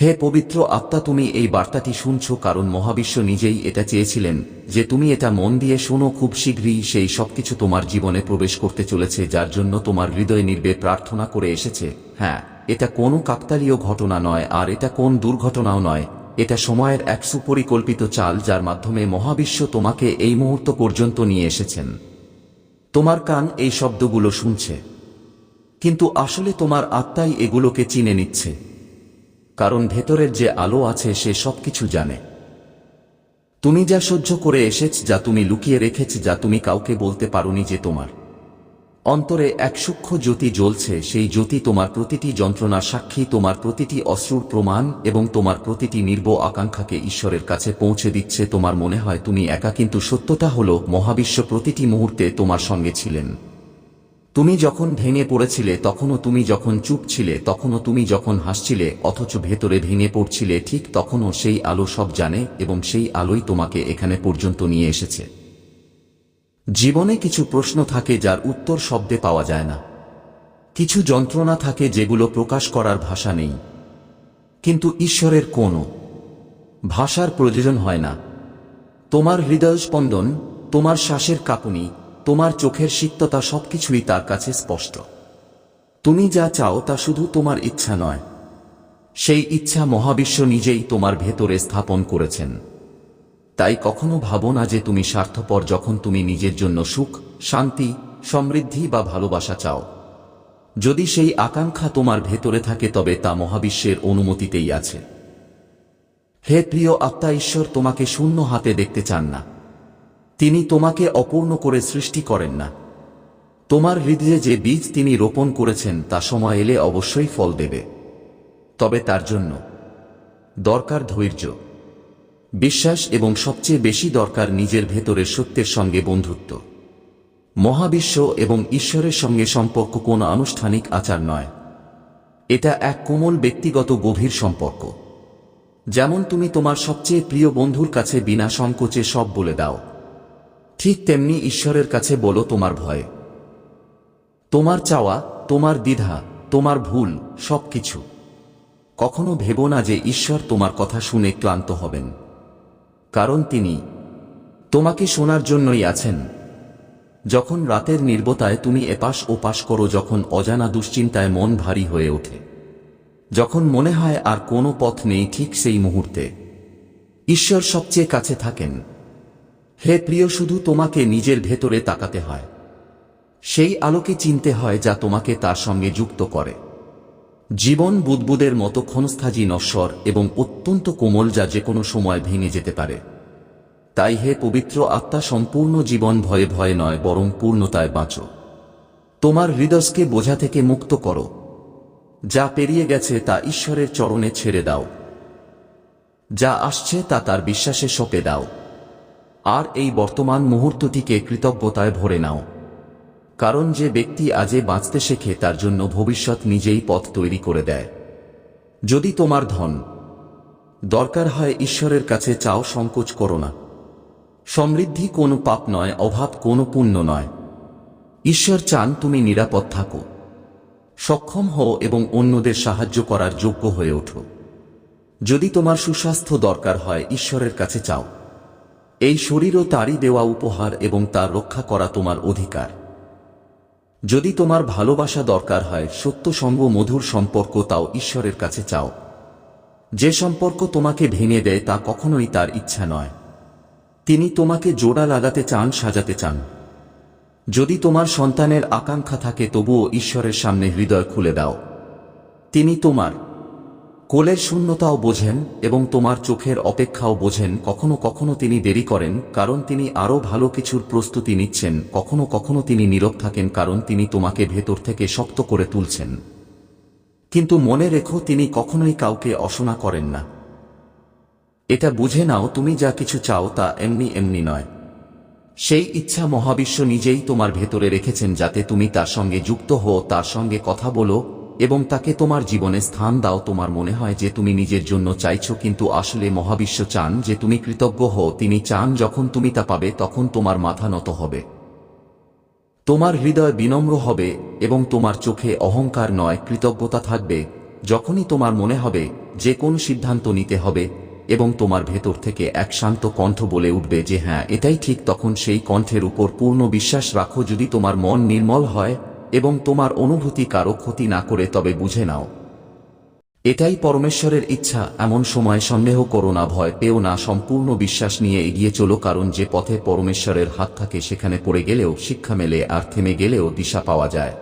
হে পবিত্র আত্মা, তুমি এই বার্তাটি শুনছ, কারণ মহাবিশ্ব নিজেই এটা চেয়েছিলেন যে তুমি এটা মন দিয়ে শোনো, খুব শীঘ্রই সেই সবকিছু তোমার জীবনে প্রবেশ করতে চলেছে, যার জন্য তোমার হৃদয় নির্বে প্রার্থনা করে এসেছে। হ্যাঁ এটা কোনো কাকতালীয় ঘটনা নয়, আর এটা কোন দুর্ঘটনাও নয়। এটা সময়ের এক সুপরিকল্পিত চাল, যার মাধ্যমে মহাবিশ্ব তোমাকে এই মুহূর্ত পর্যন্ত নিয়ে এসেছেন। তোমার কান এই শব্দগুলো শুনছে, কিন্তু আসলে তোমার আত্মাই এগুলোকে চিনে নিচ্ছে। কারণ ভেতরের যে আলো আছে সে সবকিছু জানে। তুমি যা সহ্য করে এসেছ, যা তুমি লুকিয়ে রেখেছ, যা তুমি কাউকে বলতে পারোনি যে তোমার। অন্তরে এক সূক্ষ্ম জ্যোতি জ্বলছে, সেই জ্যোতি তোমার প্রতিটি যন্ত্রণা সাক্ষী, তোমার প্রতিটি অশ্রুর প্রমাণ এবং তোমার প্রতিটি নির্ব আকাঙ্ক্ষাকে ঈশ্বরের কাছে পৌঁছে দিচ্ছে। তোমার মনে হয় তুমি একা, কিন্তু সত্যটা হলো মহাবিশ্ব প্রতিটি মুহূর্তে তোমার সঙ্গে ছিলেন। তুমি যখন ভেঙে পড়েছিলে, তখনও তুমি যখন চুপ ছিলে, তখনও তুমি যখন হাসছিলে, অথচ ভেতরে ভেঙে পড়ছিলে, ঠিক তখনও সেই আলো সব জানে এবং সেই আলোই তোমাকে এখানে পর্যন্ত নিয়ে এসেছে। জীবনে কিছু প্রশ্ন থাকে যার উত্তর শব্দে পাওয়া যায় না। কিছু যন্ত্রণা থাকে যেগুলো প্রকাশ করার ভাষা নেই। কিন্তু ঈশ্বরের কোনো ভাষার প্রয়োজন হয় না। তোমার হৃদয় স্পন্দন তোমার শ্বাসের কাঁপুনি তোমার চোখের সিক্ততা সবকিছুই তার কাছে স্পষ্ট। তুমি যা চাও তা শুধু তোমার ইচ্ছা নয়। সেই ইচ্ছা মহাবিশ্ব নিজেই তোমার ভেতরে স্থাপন করেছেন। তাই কখনো ভাবো না যে তুমি স্বার্থপর যখন তুমি নিজের জন্য সুখ, শান্তি, সমৃদ্ধি বা ভালোবাসা চাও। যদি সেই আকাঙ্ক্ষা তোমার ভেতরে থাকে তবে তা মহাবিশ্বের অনুমতিতেই আছে। হে প্রিয় আত্মা, ঈশ্বর তোমাকে শূন্য হাতে দেখতে চান না। তিনি তোমাকে অপূর্ণ করে সৃষ্টি করেন না। তোমার হৃদয়ে যে বীজ তিনি রোপণ করেছেন, তা সময় এলে অবশ্যই ফল দেবে। তবে তার জন্য দরকার ধৈর্য। বিশ্বাস এবং সবচেয়ে বেশি দরকার নিজের ভেতরের সত্যের সঙ্গে বন্ধুত্ব। মহাবিশ্ব এবং ঈশ্বরের সঙ্গে সম্পর্ক কোনো আনুষ্ঠানিক আচার নয়। এটা এক কোমল ব্যক্তিগত গভীর সম্পর্ক। যেমন তুমি তোমার সবচেয়ে প্রিয় বন্ধুর কাছে বিনা সংকোচে সব বলে দাও। ঠিক তেমনি ঈশ্বরের কাছে বলো তোমার ভয়। তোমার চাওয়া, তোমার দ্বিধা, তোমার ভুল, সবকিছু। কখনো ভেবো না যে ঈশ্বর তোমার কথা শুনে ক্লান্ত হবেন। কারণ তিনি তোমাকে শোনার জন্যই আছেন। যখন রাতের নির্বতায় তুমি এপাশ ওপাশ করো, যখন অজানা দুশ্চিন্তায় মন ভারী হয়ে ওঠে। যখন মনে হয় আর কোনো পথ নেই ঠিক সেই মুহূর্তে। ঈশ্বর সবচেয়ে কাছে থাকেন। হে প্রিয়, শুধু তোমাকে নিজের ভেতরে তাকাতে হয়। সেই আলোকে চিনতে হয় যা তোমাকে তার সঙ্গে যুক্ত করে। জীবন বুদবুদের মতো ক্ষণস্থাজী নশ্বর এবং অত্যন্ত কোমল যা যে কোনো সময় ভেঙে যেতে পারে। তাই হে পবিত্র আত্মা, সম্পূর্ণ জীবন ভয়ে ভয়ে নয়, বরং পূর্ণতায় বাঁচো। তোমার হৃদয়কে বোঝা থেকে মুক্ত করো। যা পেরিয়ে গেছে তা ঈশ্বরের চরণে ছেড়ে দাও। যা আসছে তা তার বিশ্বাসে সঁপে দাও। আর এই বর্তমান মুহূর্তটিকে কৃতজ্ঞতায় ভরে নাও। কারণ যে ব্যক্তি আজে বাঁচতে শেখে, তার জন্য ভবিষ্যৎ নিজেই পথ তৈরি করে দেয়। যদি তোমার ধন দরকার হয় ঈশ্বরের কাছে, চাও সংকোচ করো না। সমৃদ্ধি কোনো পাপ নয়, অভাব কোনো পুণ্য নয়। ঈশ্বর চান তুমি নিরাপদ থাকো। সক্ষম হও এবং অন্যদের সাহায্য করার যোগ্য হয়ে ওঠো। যদি তোমার সুস্বাস্থ্য দরকার হয়, ঈশ্বরের কাছে চাও। এই শরীরও তারই দেওয়া উপহার এবং তার রক্ষা করা তোমার অধিকার। যদি তোমার ভালোবাসা দরকার হয়, সত্য সঙ্গ মধুর সম্পর্ক তাও ঈশ্বরের কাছে চাও। যে সম্পর্ক তোমাকে ভেঙে দেয়, তা কখনোই তার ইচ্ছা নয়। তিনি তোমাকে জোড়া লাগাতে চান, সাজাতে চান। যদি তোমার সন্তানের আকাঙ্ক্ষা থাকে, তবুও ঈশ্বরের সামনে হৃদয় খুলে দাও। তিনি তোমার কোলের শূন্যতাও বোঝেন এবং তোমার চোখের অপেক্ষাও বোঝেন, কখনো কখনো তিনি দেরি করেন, কারণ তিনি আরও ভালো কিছুর প্রস্তুতি নিচ্ছেন, কখনো কখনো তিনি নীরব থাকেন, কারণ তিনি তোমাকে ভেতর থেকে শক্ত করে তুলছেন। কিন্তু মনে রেখো, তিনি কখনোই কাউকে অসনা করেন না। এটা বুঝে নাও, তুমি যা কিছু চাও তা এমনি এমনি নয়। সেই ইচ্ছা মহাবিশ্ব নিজেই তোমার ভেতরে রেখেছেন, যাতে তুমি তার সঙ্গে যুক্ত হও, তার সঙ্গে কথা বলো এবং তাকে তোমার জীবনে স্থান দাও। তোমার মনে হয় যে তুমি নিজের জন্য চাইছ, কিন্তু আসলে মহাবিশ্ব চান যে তুমি কৃতজ্ঞ হও। তিনি চান যখন তুমি তা পাবে, তখন তোমার মাথা নত হবে। তোমার হৃদয় বিনম্র হবে এবং তোমার চোখে অহংকার নয়, কৃতজ্ঞতা থাকবে। যখনই তোমার মনে হবে যে কোন সিদ্ধান্ত নিতে হবে এবং তোমার ভেতর থেকে এক শান্ত কণ্ঠ বলে উঠবে যে হ্যাঁ এটাই ঠিক, তখন সেই কণ্ঠের উপর পূর্ণ বিশ্বাস রাখো। যদি তোমার মন নির্মল হয় এবং তোমার অনুভূতি কারও ক্ষতি না করে তবে বুঝে নাও। এটাই পরমেশ্বরের ইচ্ছা, এমন সময় সন্দেহ করো না, ভয় পেও না, সম্পূর্ণ বিশ্বাস নিয়ে এগিয়ে চলো, কারণ যে পথে পরমেশ্বরের হাত থাকে সেখানে পড়ে গেলেও শিক্ষা মেলে আর থেমে গেলেও দিশা পাওয়া যায়।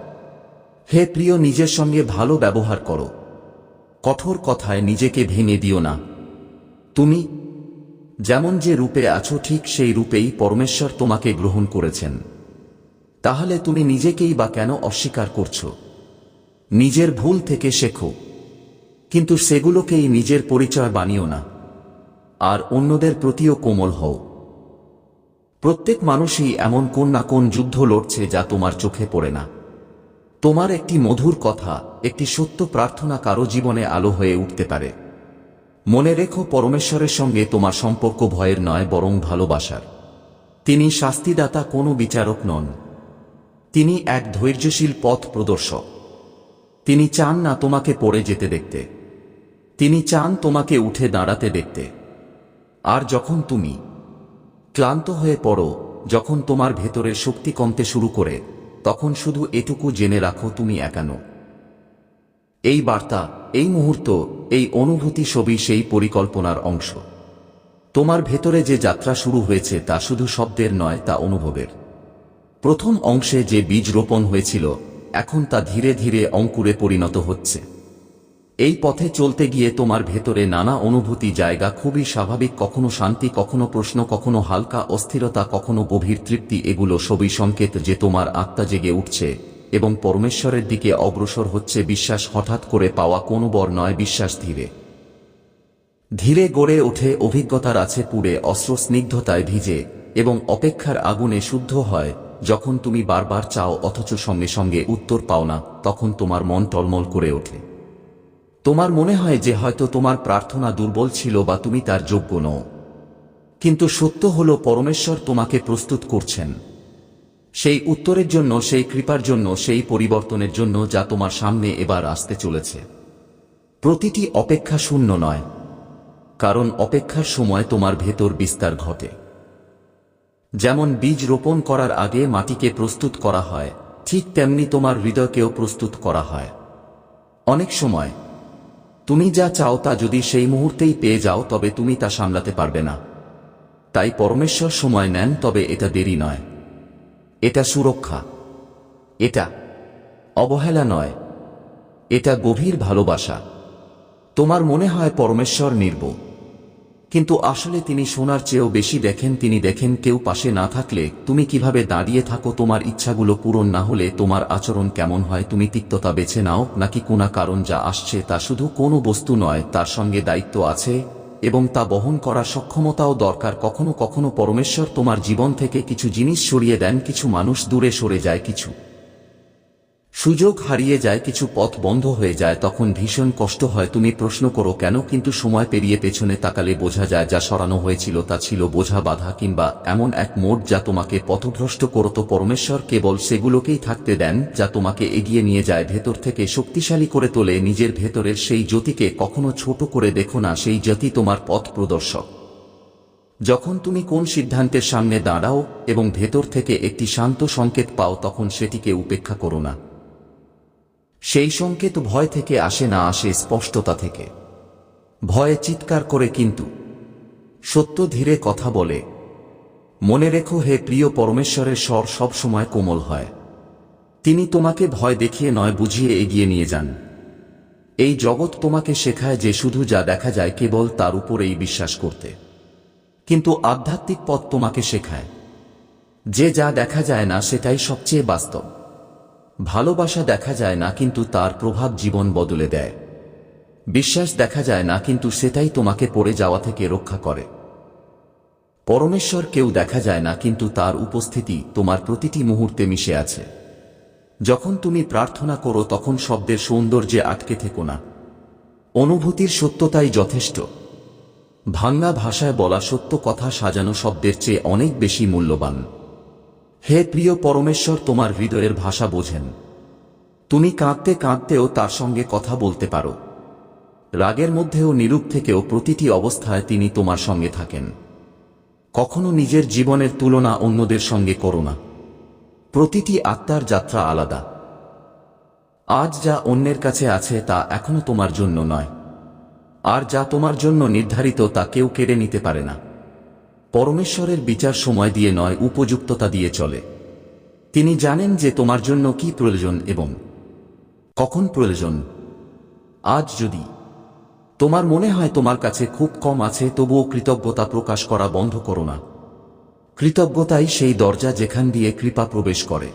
হে প্রিয়, নিজের সঙ্গে ভালো ব্যবহার করো। কঠোর কথায় নিজেকে ভেঙে দিও না। তুমি যেমন যে রূপে আছো, ঠিক সেই রূপেই পরমেশ্বর তোমাকে গ্রহণ করেছেন। তাহলে তুমি নিজেকেই বা কেন অস্বীকার করছ? নিজের ভুল থেকে শেখো। কিন্তু সেগুলোকেই নিজের পরিচয় বানিও না। আর অন্যদের প্রতিও কোমল হও। প্রত্যেক মানুষই এমন কোন না কোন যুদ্ধ লড়ছে যা তোমার চোখে পড়ে না। তোমার একটি মধুর কথা, একটি সত্য প্রার্থনা কারও জীবনে আলো হয়ে উঠতে পারে। মনে রেখো পরমেশ্বরের সঙ্গে তোমার সম্পর্ক ভয়ের নয়, বরং ভালোবাসার। তিনি শাস্তিদাতা কোনো বিচারক নন। তিনি এক ধৈর্যশীল পথ প্রদর্শক। তিনি চান না তোমাকে পড়ে যেতে দেখতে। তিনি চান তোমাকে উঠে দাঁড়াতে দেখতে। আর যখন তুমি ক্লান্ত হয়ে পড়ো, যখন তোমার ভেতরের শক্তি কমতে শুরু করে, তখন শুধু এটুকু জেনে রাখো তুমি একানো। এই বার্তা, এই মুহূর্ত, এই অনুভূতি সবই সেই পরিকল্পনার অংশ। তোমার ভেতরে যে যাত্রা শুরু হয়েছে তা শুধু শব্দের নয়, তা অনুভবের। প্রথম অংশে যে বীজ রোপণ হয়েছিল, এখন তা ধীরে ধীরে অঙ্কুরে পরিণত হচ্ছে। এই পথে চলতে গিয়ে তোমার ভেতরে নানা অনুভূতি জায়গা খুবই স্বাভাবিক, কখনো শান্তি, কখনো প্রশ্ন, কখনো হালকা অস্থিরতা, কখনো গভীর তৃপ্তি, এগুলো সবই সংকেত যে তোমার আত্মা জেগে উঠছে এবং পরমেশ্বরের দিকে অগ্রসর হচ্ছে বিশ্বাস হঠাৎ করে পাওয়া কোনো বর নয় বিশ্বাস ধীরে। ধীরে গড়ে ওঠে অভিজ্ঞতার আছে পুড়ে অস্ত্র স্নিগ্ধতায় ভিজে এবং অপেক্ষার আগুনে শুদ্ধ হয় যখন তুমি বারবার চাও অথচ সঙ্গে সঙ্গে উত্তর পাও না, তখন তোমার মন টলমল করে ওঠে। তোমার মনে হয় যে হয়তো তোমার প্রার্থনা দুর্বল ছিল বা তুমি তার যোগ্য নও। কিন্তু সত্য হল পরমেশ্বর তোমাকে প্রস্তুত করছেন। সেই উত্তরের জন্য, সেই কৃপার জন্য, সেই পরিবর্তনের জন্য যা তোমার সামনে এবার আসতে চলেছে। প্রতিটি অপেক্ষা শূন্য নয়, কারণ অপেক্ষার সময় তোমার ভেতর বিস্তার ঘটে। যেমন বীজ রোপণ করার আগে মাটিকে প্রস্তুত করা হয়, ঠিক তেমনি তোমার হৃদয়কেও প্রস্তুত করা হয়। অনেক সময়, তুমি যা চাও তা যদি সেই মুহূর্তেই পেয়ে যাও তবে তুমি তা সামলাতে পারবে না। তাই পরমেশ্বর সময় নেন তবে এটা দেরি নয়। এটা সুরক্ষা। এটা অবহেলা নয়। এটা গভীর ভালোবাসা। তোমার মনে হয় পরমেশ্বর নির্ব কিন্তু আসলে তিনি শোনার চেয়েও বেশি দেখেন, তিনি দেখেন কেউ পাশে না থাকলে তুমি কীভাবে দাঁড়িয়ে থাকো, তোমার ইচ্ছাগুলো পূরণ না হলে তোমার আচরণ কেমন হয়, তুমি তিক্ততা বেছে নাও, নাকি কোনা কারণ যা আসছে তা শুধু কোনো বস্তু নয়, তার সঙ্গে দায়িত্ব আছে, এবং তা বহন করার সক্ষমতাও দরকার। কখনো কখনো পরমেশ্বর তোমার জীবন থেকে কিছু জিনিস সরিয়ে দেন, কিছু মানুষ দূরে সরে যায়, কিছু সুযোগ হারিয়ে যায়, কিছু পথ বন্ধ হয়ে যায়, তখন ভীষণ কষ্ট হয়। তুমি প্রশ্ন করো, কেন? কিন্তু সময় পেরিয়ে পেছনে তাকালে বোঝা যায়, যা সরানো হয়েছিল তা ছিল বোঝা বাধা কিংবা এমন এক মোড় যা তোমাকে পথভ্রষ্ট করত। পরমেশ্বর কেবল সেগুলোকেই থাকতে দেন, যা তোমাকে এগিয়ে নিয়ে যায়, ভেতর থেকে শক্তিশালী করে তোলে। নিজের ভেতরের সেই জ্যোতিকে কখনো ছোট করে দেখো না, সেই জ্যোতি তোমার পথ প্রদর্শক। যখন তুমি কোন সিদ্ধান্তের সামনে দাঁড়াও এবং ভেতর থেকে একটি শান্ত সংকেত পাও, তখন সেটিকে উপেক্ষা করো না। সেই সংকেত ভয় থেকে আসে না আসে স্পষ্টতা থেকে। ভয়ে চিৎকার করে কিন্তু। সত্য ধীরে কথা বলে। মনে রেখো হে প্রিয় পরমেশ্বরের স্বর সবসময় কোমল হয়। তিনি তোমাকে ভয় দেখিয়ে নয় বুঝিয়ে এগিয়ে নিয়ে যান। এই জগৎ তোমাকে শেখায় যে শুধু যা দেখা যায় কেবল তার উপরেই বিশ্বাস করতে। কিন্তু আধ্যাত্মিক পথ তোমাকে শেখায়। যে যা দেখা যায় না সেটাই সবচেয়ে বাস্তব। ভালোবাসা দেখা যায় না কিন্তু তার প্রভাব জীবন বদলে দেয়। বিশ্বাস দেখা যায় না কিন্তু সেটাই তোমাকে পড়ে যাওয়া থেকে রক্ষা করে। পরমেশ্বর কেউ দেখা যায় না কিন্তু তার উপস্থিতি তোমার প্রতিটি মুহূর্তে মিশে আছে। যখন তুমি প্রার্থনা করো তখন শব্দের সৌন্দর্যে আটকে থেকো না। অনুভূতির সত্যতাই যথেষ্ট। ভাঙ্গা ভাষায় বলা সত্য কথা সাজানো শব্দের চেয়ে অনেক বেশি মূল্যবান। হে প্রিয় পরমেশ্বর, তোমার হৃদয়ের ভাষা বোঝেন। তুমি কাঁদতে কাঁদতেও তার সঙ্গে কথা বলতে পারো। রাগের মধ্যেও নিরূপ থেকেও প্রতিটি অবস্থায় তিনি তোমার সঙ্গে থাকেন। কখনো নিজের জীবনের তুলনা অন্যদের সঙ্গে করো না। প্রতিটি আত্মার যাত্রা আলাদা। আজ যা অন্যের কাছে আছে তা এখনও তোমার জন্য নয়। আর যা তোমার জন্য নির্ধারিত তা কেউ কেড়ে নিতে পারে না। পরমেশ্বরের বিচার সময় দিয়ে নয়, উপযুক্ততা দিয়ে চলে। তিনি জানেন যে তোমার জন্য কি প্রয়োজন এবং কখন প্রয়োজন। আজ যদি তোমার মনে হয় তোমার কাছে খুব কম আছে, তবুও কৃতজ্ঞতা প্রকাশ করা বন্ধ করো না। কৃতজ্ঞতাই সেই দরজা যেখান দিয়ে কৃপা প্রবেশ করে।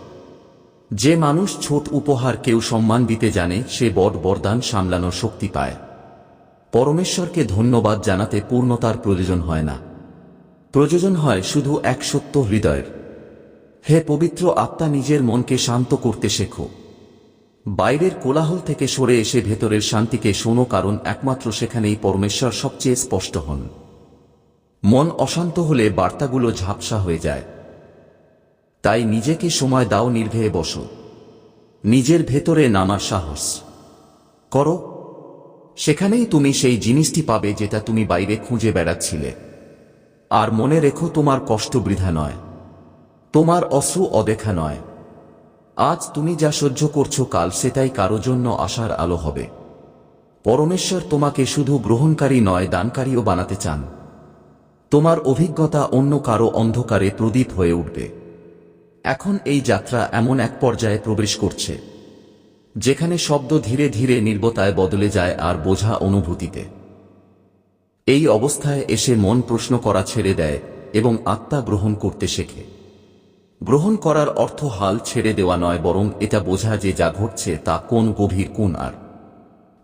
যে মানুষ ছোট উপহার কেউ সম্মান দিতে জানে, সে বট বরদান সামলানোর শক্তি পায়। পরমেশ্বরকে ধন্যবাদ জানাতে পূর্ণতার প্রয়োজন হয় না। প্রয়োজন হয় শুধু এক সত্য হৃদয়ের। হে পবিত্র আত্মা নিজের মনকে শান্ত করতে শেখো। বাইরের কোলাহল থেকে সরে এসে ভেতরের শান্তিকে শোনো কারণ একমাত্র সেখানেই পরমেশ্বর সবচেয়ে স্পষ্ট হন। মন অশান্ত হলে বার্তাগুলো ঝাপসা হয়ে যায়। তাই নিজেকে সময় দাও নির্ভেয়ে বসো। নিজের ভেতরে নামার সাহস। করো। সেখানেই তুমি সেই জিনিসটি পাবে যেটা তুমি বাইরে খুঁজে বেড়াচ্ছিলে। আর মনে রেখো তোমার কষ্ট বৃথা নয়। তোমার অশ্রু অদেখা নয়। আজ তুমি যা সহ্য করছ কাল সেটাই কারও জন্য আশার আলো হবে। পরমেশ্বর তোমাকে শুধু গ্রহণকারী নয়, দানকারীও বানাতে চান। তোমার অভিজ্ঞতা অন্য কারও অন্ধকারে প্রদীপ হয়ে উঠবে। এখন এই যাত্রা এমন এক পর্যায়ে প্রবেশ করছে, যেখানে শব্দ ধীরে ধীরে নির্বতায় বদলে যায় আর বোঝা অনুভূতিতে। এই অবস্থায় এসে মন প্রশ্ন করা ছেড়ে দেয় এবং আত্মা গ্রহণ করতে শেখে। গ্রহণ করার অর্থ হাল ছেড়ে দেওয়া নয়, বরং এটা বোঝা যে যা ঘটছে তা কোন গভীর কোন আর।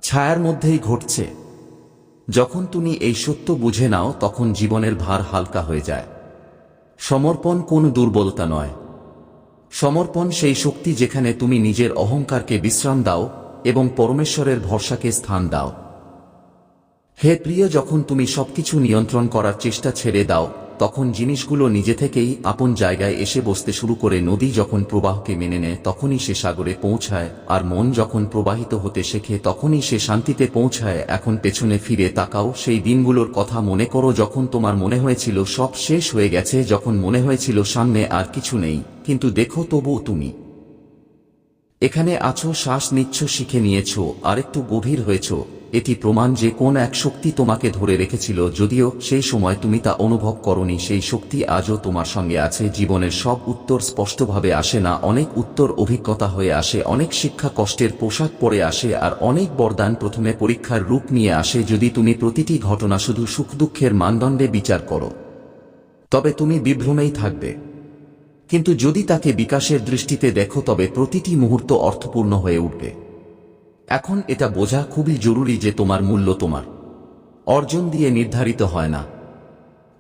ছায়ার মধ্যেই ঘটছে। যখন তুমি এই সত্য বুঝে নাও, তখন জীবনের ভার হালকা হয়ে যায়। সমর্পণ কোন দুর্বলতা নয়। সমর্পণ সেই শক্তি যেখানে তুমি নিজের অহংকারকে বিশ্রাম দাও এবং পরমেশ্বরের ভরসাকে স্থান দাও। হে প্রিয়, যখন তুমি সবকিছু নিয়ন্ত্রণ করার চেষ্টা ছেড়ে দাও, তখন জিনিসগুলো নিজে থেকেই আপন জায়গায় এসে বসতে শুরু করে নদী যখন প্রবাহকে মেনে নেয়, তখনই সে সাগরে পৌঁছায়, আর মন যখন প্রবাহিত হতে শেখে, তখনই সে শান্তিতে পৌঁছায়, এখন পেছনে ফিরে তাকাও, সেই দিনগুলোর কথা মনে করো যখন তোমার মনে হয়েছিল সব শেষ হয়ে গেছে, যখন মনে হয়েছিল সামনে আর কিছু নেই, কিন্তু দেখো তবু তুমি। এখানে আছো, শ্বাস নিচ্ছ, শিখে নিয়েছ, আরেকটু গভীর হয়েছ। এটি প্রমাণ যে কোন এক শক্তি তোমাকে ধরে রেখেছিল, যদিও সেই সময় তুমি তা অনুভব করনি, সেই শক্তি আজও তোমার সঙ্গে আছে, জীবনের সব উত্তর স্পষ্টভাবে আসে না, অনেক উত্তর অভিজ্ঞতা হয়ে আসে, অনেক শিক্ষা কষ্টের পোশাক পরে আসে, আর অনেক বরদান প্রথমে পরীক্ষার রূপ নিয়ে আসে, যদি তুমি প্রতিটি ঘটনা শুধু সুখ দুঃখের মানদণ্ডে বিচার করো। তবে তুমি বিভ্রমেই থাকবে। কিন্তু যদি তাকে বিকাশের দৃষ্টিতে দেখো, তবে প্রতিটি মুহূর্ত অর্থপূর্ণ হয়ে উঠবে। এখন এটা বোঝা খুবই জরুরি যে তোমার মূল্য তোমার। অর্জন দিয়ে নির্ধারিত হয় না।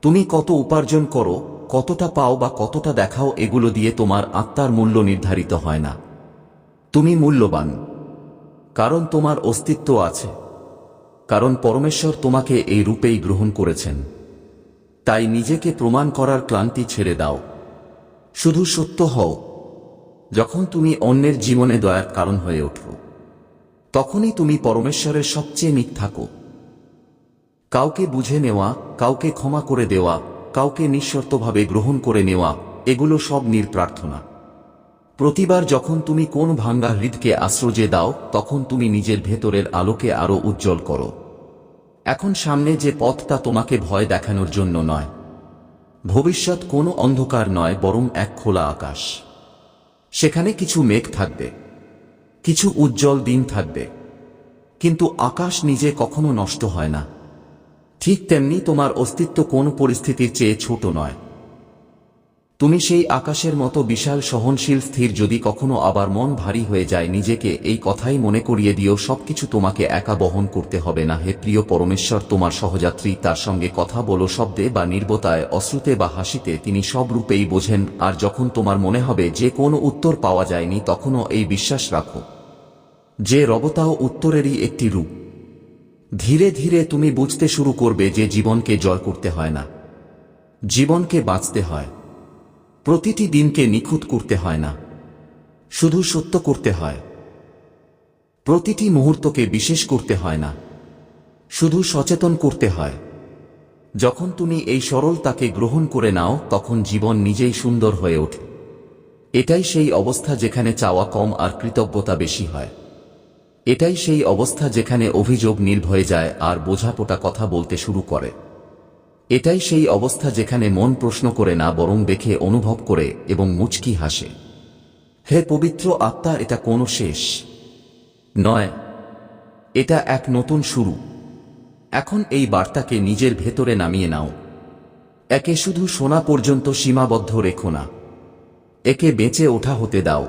তুমি কত উপার্জন করো, কতটা পাও বা কতটা দেখাও এগুলো দিয়ে তোমার আত্মার মূল্য নির্ধারিত হয় না। তুমি মূল্যবান। কারণ তোমার অস্তিত্ব আছে। কারণ পরমেশ্বর তোমাকে এই রূপেই গ্রহণ করেছেন। তাই নিজেকে প্রমাণ করার ক্লান্তি ছেড়ে দাও। শুধু সত্য হও। যখন তুমি অন্যের জীবনে দয়ার কারণ হয়ে ওঠো তখনই তুমি পরমেশ্বরের সবচেয়ে মিথ থাকো। কাউকে বুঝে নেওয়া, কাউকে ক্ষমা করে দেওয়া, কাউকে নিঃশর্তভাবে গ্রহণ করে নেওয়া, এগুলো সব নির্প্রার্থনা প্রতিবার যখন তুমি কোন ভাঙ্গা হৃদকে আশ্রজে দাও, তখন তুমি নিজের ভেতরের আলোকে আরও উজ্জ্বল করো। এখন সামনে যে পথটা তোমাকে ভয় দেখানোর জন্য নয়। ভবিষ্যৎ কোনো অন্ধকার নয়, বরং এক খোলা আকাশ। সেখানে কিছু মেঘ থাকবে। কিছু উজ্জ্বল দিন থাকবে। কিন্তু আকাশ নিজে কখনো নষ্ট হয় না। ঠিক তেমনি তোমার অস্তিত্ব কোন পরিস্থিতির চেয়ে ছোট নয়। তুমি সেই আকাশের মতো বিশাল সহনশীল স্থির যদি কখনো আবার মন ভারী হয়ে যায়, নিজেকে এই কথাই মনে করিয়ে দিও, সবকিছু তোমাকে একা বহন করতে হবে না। হে প্রিয় পরমেশ্বর, তোমার সহযাত্রী, তার সঙ্গে কথা বলো শব্দে বা নির্বতায়, অশ্রুতে বা হাসিতে, তিনি সব রূপেই বোঝেন, আর যখন তোমার মনে হবে যে কোনো উত্তর পাওয়া যায়নি, তখনও এই বিশ্বাস রাখো। যে রবতাও উত্তরেরই একটি রূপ। ধীরে ধীরে তুমি বুঝতে শুরু করবে যে জীবনকে জয় করতে হয় না। জীবনকে বাঁচতে হয়। প্রতিটি দিনকে নিখুঁত করতে হয় না। শুধু সত্য করতে হয়। প্রতিটি মুহূর্তকে বিশেষ করতে হয় না। শুধু সচেতন করতে হয়। যখন তুমি এই সরলতাকে গ্রহণ করে নাও, তখন জীবন নিজেই সুন্দর হয়ে ওঠে। এটাই সেই অবস্থা যেখানে চাওয়া কম আর কৃতজ্ঞতা বেশি হয়। এটাই সেই অবস্থা যেখানে অভিযোগ নির্ভয়ে যায় আর বোঝাপোটা কথা বলতে শুরু করে। এটাই সেই অবস্থা যেখানে মন প্রশ্ন করে না, বরং দেখে, অনুভব করে এবং মুচকি হাসে। হে পবিত্র আত্মা, এটা কোনো শেষ নয়। এটা এক নতুন শুরু। এখন এই বার্তাকে নিজের ভেতরে নামিয়ে নাও। একে শুধু শোনা পর্যন্ত সীমাবদ্ধ রেখো না। একে বেঁচে ওঠা হতে দাও।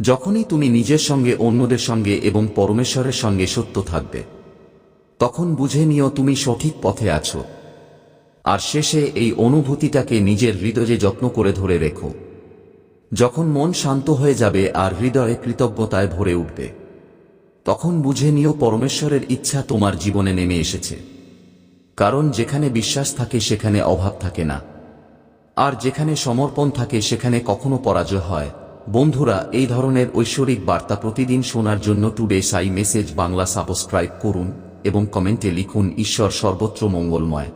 যখনই তুমি নিজের সঙ্গে অন্যদের সঙ্গে এবং পরমেশ্বরের সঙ্গে সত্য থাকবে, তখন বুঝে নিও তুমি সঠিক পথে আছো। আর শেষে এই অনুভূতিটাকে নিজের হৃদয়ে যত্ন করে ধরে রেখো। যখন মন শান্ত হয়ে যাবে আর হৃদয়ে কৃতজ্ঞতায় ভরে উঠবে, তখন বুঝে নিও পরমেশ্বরের ইচ্ছা তোমার জীবনে নেমে এসেছে। কারণ যেখানে বিশ্বাস থাকে সেখানে অভাব থাকে না। আর যেখানে সমর্পণ থাকে সেখানে কখনো পরাজয় হয়। বন্ধুরা, এই ধরনের ঐশ্বরিক বার্তা প্রতিদিন শোনার জন্য টুডে সাই মেসেজ বাংলা সাবস্ক্রাইব করুন এবং কমেন্টে লিখুন, ঈশ্বর সর্বত্র মঙ্গলময়।